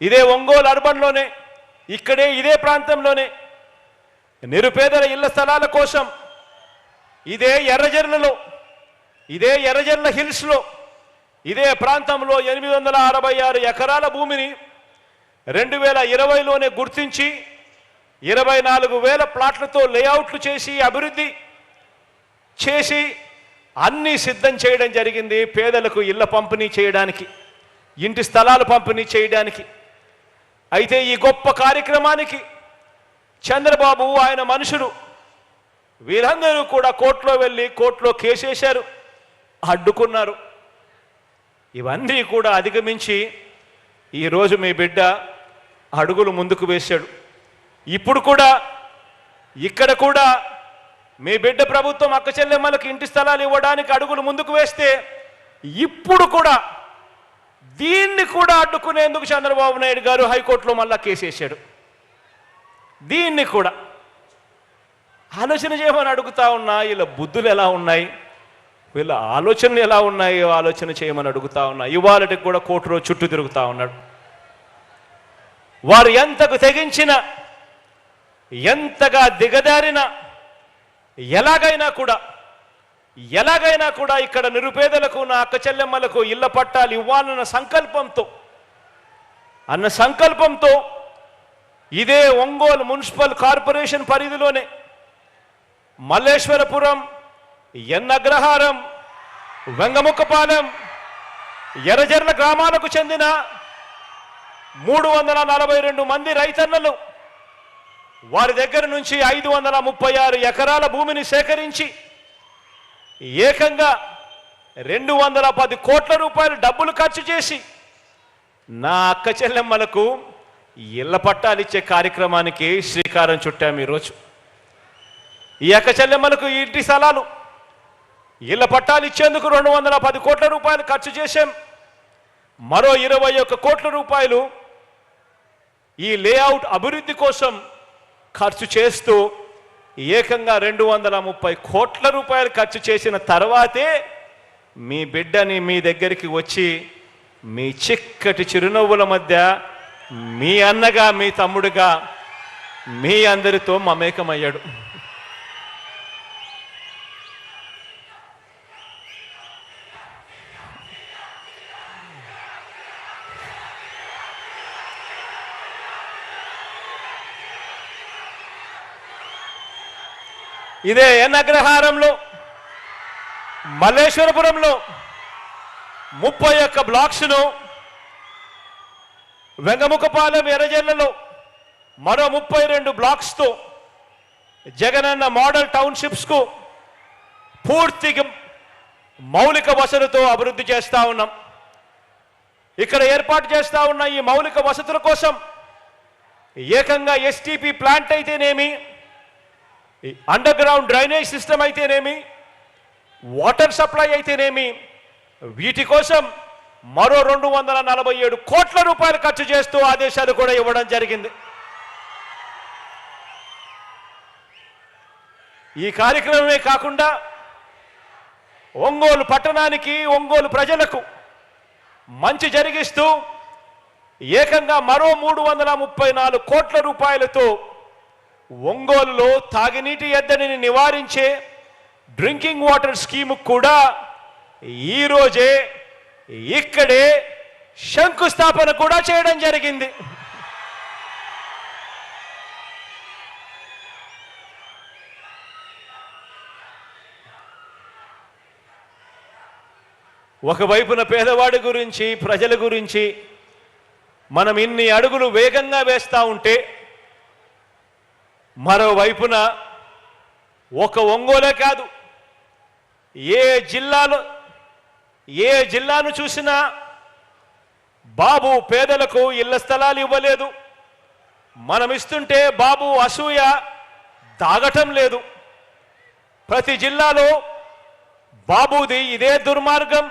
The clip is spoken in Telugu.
ఇదే ఒంగోలు అర్బన్లోనే ఇక్కడే ఇదే ప్రాంతంలోనే. నిరుపేదల ఇళ్ళ స్థలాల కోసం ఇదే ఎర్రజర్లలో ఇదే ఎర్రజర్ల హిల్స్లో ఇదే ప్రాంతంలో ఎనిమిది వందల అరవై ఆరు ఎకరాల భూమిని రెండు వేల ఇరవైలోనే గుర్తించి ఇరవై నాలుగు వేల ప్లాట్లతో లేఅవుట్లు చేసి అభివృద్ధి చేసి అన్నీ సిద్ధం చేయడం జరిగింది పేదలకు ఇళ్ళ పంపిణీ చేయడానికి ఇంటి స్థలాలు పంపిణీ చేయడానికి. అయితే ఈ గొప్ప కార్యక్రమానికి చంద్రబాబు ఆయన మనుషులు వీరందరూ కూడా కోర్టులో వెళ్ళి కోర్టులో కేసేశారు అడ్డుకున్నారు. ఇవన్నీ కూడా అధిగమించి ఈరోజు మీ బిడ్డ అడుగులు ముందుకు వేశాడు. ఇప్పుడు కూడా ఇక్కడ కూడా మీ బిడ్డ ప్రభుత్వం అక్క చెల్లెమ్మలకు ఇంటి స్థలాలు ఇవ్వడానికి అడుగులు ముందుకు వేస్తే ఇప్పుడు కూడా దీన్ని కూడా అడ్డుకునేందుకు చంద్రబాబు నాయుడు గారు హైకోర్టులో మళ్ళా కేసేశాడు దీన్ని కూడా. ఆలోచన చేయమని అడుగుతా ఉన్నా వీళ్ళ బుద్ధులు ఎలా ఉన్నాయి? వీళ్ళ ఆలోచనలు ఎలా ఉన్నాయో ఆలోచన చేయమని అడుగుతా ఉన్నా. ఇవాళకి కూడా కోర్టులో చుట్టూ తిరుగుతా ఉన్నాడు. వారు ఎంతకు తెగించిన ఎంతగా దిగదారిన ఎలాగైనా కూడా ఎలాగైనా కూడా ఇక్కడ నిరుపేదలకు నా అక్క చెల్లెమ్మలకు ఇళ్ళ పట్టాలు ఇవ్వాలన్న సంకల్పంతో అన్న సంకల్పంతో ఇదే ఒంగోలు మున్సిపల్ కార్పొరేషన్ పరిధిలోనే మల్లేశ్వరపురం ఎన్నగ్రహారం వెంగముక్కపాలెం ఎర్రజర్ల గ్రామాలకు చెందిన మూడు వందల నలభై రెండు మంది రైతన్నలు వారి దగ్గర నుంచి ఐదు వందల ముప్పై ఆరు ఎకరాల భూమిని సేకరించి ఏకంగా రెండు వందల పది కోట్ల రూపాయలు డబ్బులు ఖర్చు చేసి నా అక్క చెల్లెమ్మలకు ఇళ్ళ పట్టాలు ఇచ్చే కార్యక్రమానికి శ్రీకారం చుట్టాము ఈరోజు. ఈ అక్క చెల్లెమ్మలకు ఇంటి స్థలాలు ఇళ్ళ పట్టాలు ఇచ్చేందుకు రెండు వందల పది కోట్ల రూపాయలు ఖర్చు చేశాం. మరో ఇరవై ఒక్క కోట్ల రూపాయలు ఈ లేఅవుట్ అభివృద్ధి కోసం ఖర్చు చేస్తూ ఏకంగా రెండు వందల ముప్పై కోట్ల రూపాయలు ఖర్చు చేసిన తర్వాతే మీ బిడ్డని మీ దగ్గరికి వచ్చి మీ చిక్కటి చిరునవ్వుల మధ్య మీ అన్నగా మీ తమ్ముడుగా మీ అందరితో మమేకమయ్యాడు. ఇదే ఎన్ అగ్రహారంలో మల్లేశ్వరపురంలో ముప్పై ఒక్క బ్లాక్స్ను వెంగముఖపాలెం ఎర్రజల్లలో మరో ముప్పై రెండు బ్లాక్స్తో జగనన్న మోడల్ టౌన్షిప్స్కు పూర్తిగా మౌలిక వసతులతో అభివృద్ధి చేస్తూ ఉన్నాం. ఇక్కడ ఏర్పాటు చేస్తూ ఉన్న ఈ మౌలిక వసతుల కోసం ఏకంగా ఎస్టీపీ ప్లాంట్ అయితేనేమి అండర్ గ్రౌండ్ డ్రైనేజ్ సిస్టమ్ అయితేనేమి వాటర్ సప్లై అయితేనేమి వీటి కోసం మరో రెండు వందల నలభై ఏడు కోట్ల రూపాయలు ఖర్చు చేస్తూ ఆదేశాలు కూడా ఇవ్వడం జరిగింది. ఈ కార్యక్రమమే కాకుండా ఒంగోలు పట్టణానికి ఒంగోలు ప్రజలకు మంచి జరిగిస్తూ ఏకంగా మరో మూడు వందల ముప్పై నాలుగు కోట్ల రూపాయలతో ఒంగోలులో తాగినీటి ఎద్దడిని నివారించే డ్రింకింగ్ వాటర్ స్కీమ్ కూడా ఈరోజే ఇక్కడే శంకుస్థాపన కూడా చేయడం జరిగింది. ఒకవైపున పేదవాడి గురించి ప్రజల గురించి మనం ఇన్ని అడుగులు వేగంగా వేస్తా ఉంటే మరోవైపున ఒక ఒంగోలే కాదు. ఏ జిల్లాలో ఏ జిల్లాను చూసినా బాబు పేదలకు ఇళ్ళ స్థలాలు ఇవ్వలేదు. మనం ఇస్తుంటే బాబు అసూయ దాగటం లేదు. ప్రతి జిల్లాలో బాబుది ఇదే దుర్మార్గం.